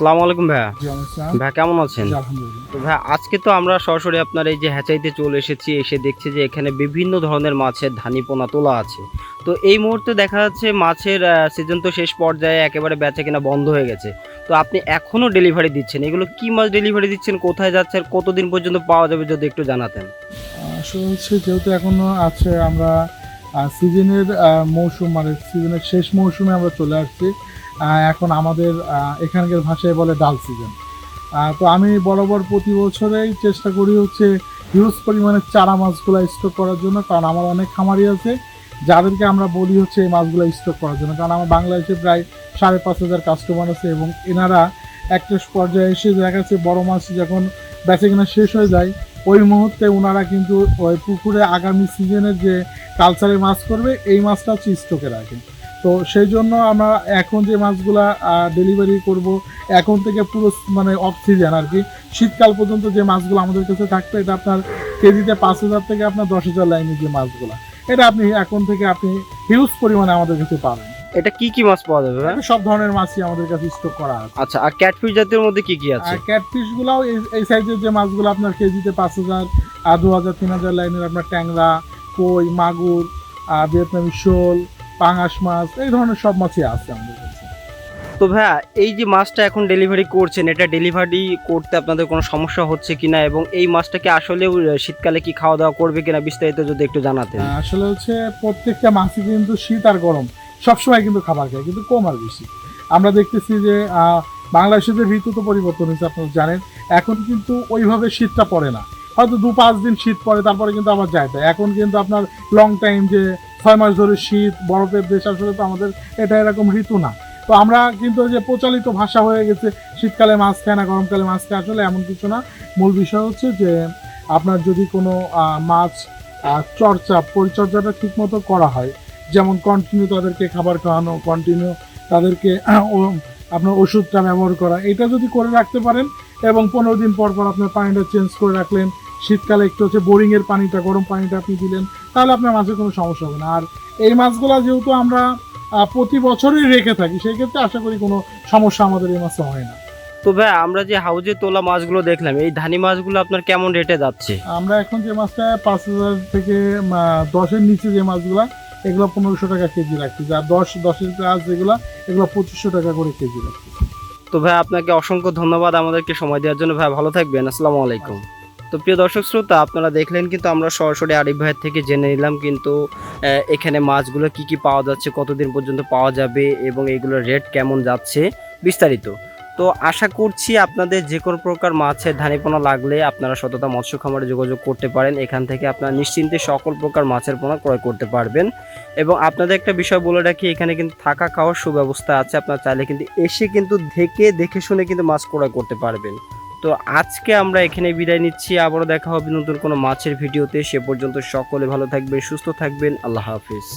আসসালামু আলাইকুম ভাইয়া। ভাইয়া কেমন আছেন? তো ভাইয়া আজকে তো আমরা সরাসরি আপনার এই যে হ্যাচাইতে চলে এসেছি এসে দেখছি যে এখানে বিভিন্ন ধরনের মাছের ধানি পোনা তোলা আছে। তো এই মুহূর্তে দেখা যাচ্ছে মাছের সিজন তো শেষ পর্যায়ে একেবারে বেচা কিনা বন্ধ হয়ে গেছে। তো আপনি এখনও ডেলিভারি দিচ্ছেন? এগুলো কি মাছ ডেলিভারি দিচ্ছেন? কোথায় যাচ্ছে আর কতদিন পর্যন্ত পাওয়া যাবে যদি একটু জানাতেন? আসলে হচ্ছে যেহেতু এখনও আছে আমরা সিজনের মৌসুম মানে সিজনের শেষ মৌসুমে আমরা চলে আসছি। এখন আমাদের এখানকার ভাষায় বলে ডাল সিজন। তো আমি বরাবর প্রতি বছরেই চেষ্টা করি হচ্ছে হিউজ পরিমাণে চারা মাছগুলো স্টক করার জন্য, কারণ আমার অনেক খামারি আছে, যাদেরকে আমরা বলি হচ্ছে এই মাছগুলো স্টক করার জন্য। কারণ আমার বাংলাদেশে প্রায় সাড়ে পাঁচ হাজার কাস্টমার আছে এবং এনারা একটা পর্যায়ে এসে দেখা যাচ্ছে বড়ো মাছ যখন বেচে কিনা শেষ হয়ে যায়, ওই মুহূর্তে ওনারা কিন্তু ওই পুকুরে আগামী সিজনের যে কালচারে মাছ করবে, এই মাছটা হচ্ছে স্টকে রাখে। তো সেই জন্য আমরা এখন যে মাছগুলা ডেলিভারি করব এখন থেকে পুরো মানে অফ সিজন আর কি। শীতকাল পর্যন্ত যে মাছগুলো আমাদের কাছে থাকবে এটা আপনার কেজিতে পাঁচ হাজার থেকে আপনার দশ হাজার লাইনে যে মাছগুলো। এটা আপনি এখন থেকে আপনি হিউজ পরিমাণে আমাদের কাছে পাবেন। এটা কি কি মাছ পাওয়া যাবে সব ধরনের মাছই আমাদের কাছে স্টক করা আছে। আচ্ছা আর ক্যাটফিশ জাতীয় মধ্যে কি কি আছে? আর ক্যাটফিশ গুলাও এই- এই সাইজের যে মাছগুলো আপনার কেজিতে পাঁচ হাজার আর দু হাজার তিন হাজার লাইনের আপনার ট্যাংরা কই মাগুর আর ভিয়েতনামি শোল পাঙাশ মাছ এই ধরনের সব মাছই আছে আমাদের কাছে। তো ভাইয়া এই যে মাছটা এখন ডেলিভারি করছেন এটা ডেলিভারি করতে আপনাদের কোনো সমস্যা হচ্ছে কিনা এবং এই মাছটাকে আসলে শীতকালে কি খাওয়া দাওয়া করবে কিনা বিস্তারিত যদি একটু জানাতেন। আসলে হচ্ছে প্রত্যেকটা মাছই কিন্তু শীত আর গরম সবসময় কিন্তু খাবার খায় কিন্তু কম আর বেশি। আমরা দেখতেছি যে বাংলাদেশে যে ঋতু তো পরিবর্তন হয়েছে আপনারা জানেন এখন কিন্তু ওইভাবে শীতটা পড়ে না। হয়তো দু পাঁচ দিন শীত পড়ে তারপরে কিন্তু আবার যায় এখন কিন্তু আপনার লং টাইম যে ছয় মাস ধরে শীত, বরফের দেশ, আসলে তো আমাদের এটা এরকম ঋতু না। তো আমরা কিন্তু যে প্রচলিত ভাষা হয়ে গেছে, শীতকালে মাছ খায় না, গরমকালে মাছ খায়, আসলে এমন কিছু না। মূল বিষয় হচ্ছে যে, আপনার যদি কোনো মাছ চর্চা, পরিচর্যাটা ঠিকমতো করা হয়, যেমন কন্টিনিউ তাদেরকে খাবার খাওয়ানো কন্টিনিউ তাদেরকে আপনার ওষুধটা ব্যবহার করা, এটা যদি করে রাখতে পারেন, এবং পনেরো দিন পর পর আপনার পানিটা চেঞ্জ করে রাখলেন, শীতকালে একটু হচ্ছে বোরিংয়ের পানিটা, গরম পানিটা আপনি দিলেন তাহলে আপনার মাছের কোনো সমস্যা হবে না। আর এই মাছগুলো যেহেতু আমরা প্রতি বছরই রেখে থাকি সেই ক্ষেত্রে আশা করি কোনো সমস্যা আমাদের এই মাছে হয় না। তো ভাই আমরা যে হাউজে তোলা মাছগুলো দেখলাম এই ধানি মাছগুলো আপনার কেমন রেটে যাচ্ছে? আমরা এখন যে মাছটা পাঁচ হাজার থেকে দশের নিচে যে মাছগুলো এগুলো পনেরোশো টাকা কেজি রাখতেছি আর দশ দশের প্লাস যেগুলো এগুলো পঁচিশশো টাকা করে কেজি রাখতেছি তো ভাই আপনাকে অসংখ্য ধন্যবাদ আমাদেরকে সময় দেওয়ার জন্য। ভাই ভালো থাকবেন। আসসালামু আলাইকুম। তো প্রিয় দর্শক শ্রোতা, আপনারা দেখলেন কিন্তু আমরা সরাসরি আরিফ ভাইয়ের থেকে জেনে নিলাম কিন্তু এখানে মাছগুলো কি কি পাওয়া যাচ্ছে, কতদিন পর্যন্ত পাওয়া যাবে এবং এইগুলোর রেট কেমন যাচ্ছে বিস্তারিত। তো আশা করছি আপনাদের যে কোনো প্রকার মাছের ধানিপোনা লাগলে আপনারা সততা মৎস্য খামারে যোগাযোগ করতে পারেন। এখান থেকে আপনারা নিশ্চিন্তে সকল প্রকার মাছের পোনা ক্রয় করতে পারবেন। এবং আপনাদের একটা বিষয় বলে রাখি, এখানে কিন্তু থাকা খাওয়ার সুব্যবস্থা আছে। আপনারা চাইলে কিন্তু এসে কিন্তু দেখে দেখে শুনে কিন্তু মাছ ক্রয় করতে পারবেন। তো আজকে আমরা এখানে বিদায় নিচ্ছি। আবারও দেখা হবে নতুন কোনো মাছের ভিডিওতে। সে পর্যন্ত সকলে ভালো থাকবেন, সুস্থ থাকবেন। আল্লাহ হাফিজ।